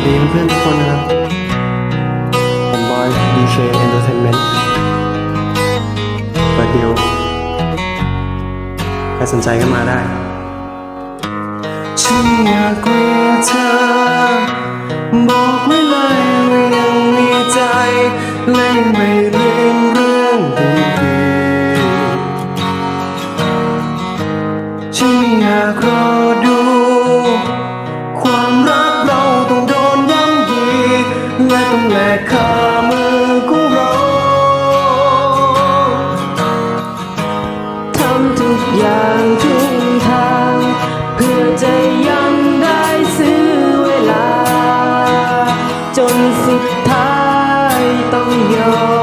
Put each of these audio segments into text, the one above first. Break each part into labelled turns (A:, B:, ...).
A: วัสดีเพื่อนๆทุกคนนะครับ ผมบอย DK Entertainment เมนต์ปิดดิวใครสนใจก็มาได้ ฉันอยากเรียกเธอ บอกไว้เลยว่ายังมีใจและยังไม่เรื่องเรื่องดีๆฉันอยากรอดู และต้องแลกค่ามือของเรา
B: ทำทุกอย่างทุกทาง เพื่อจะยังได้ซื้อเวลา จนสุดท้ายต้องยอม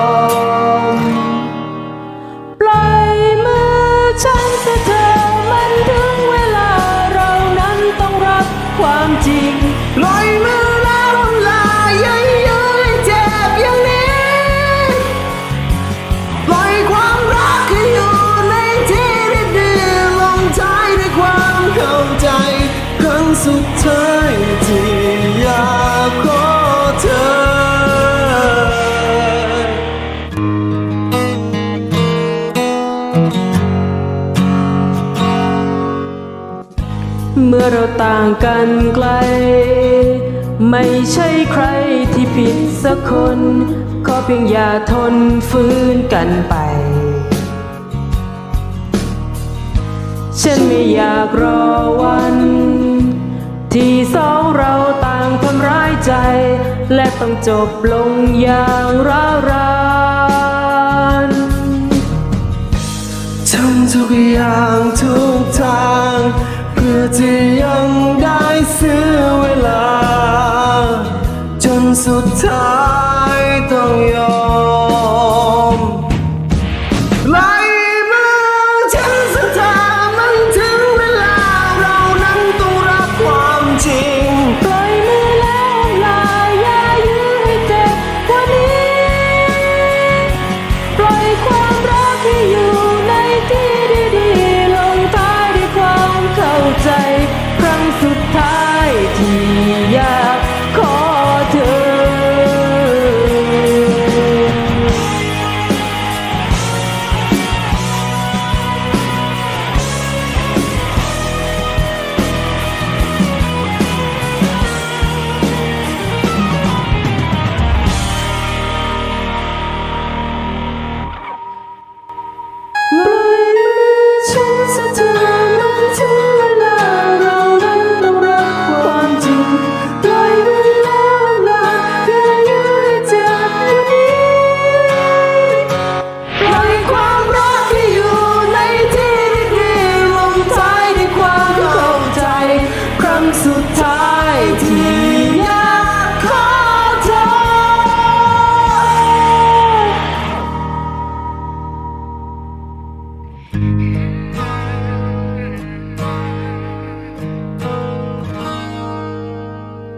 B: มื่อเราต่าง
A: กัน
B: ไกล ไม่ใช่ใครที่ผิดสักคน ขอเพียงอย่าทนฟื้นกันไป ฉันไม่อยากรอวัน ที่สองเราต่างทำร้ายใจ และต้องจบลงอย่างร้าวรา
A: ยังได้ซื้อเวลา จนสุดท้าย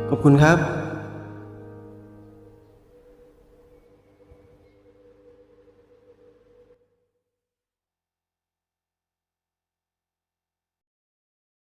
A: ขอบคุณครับ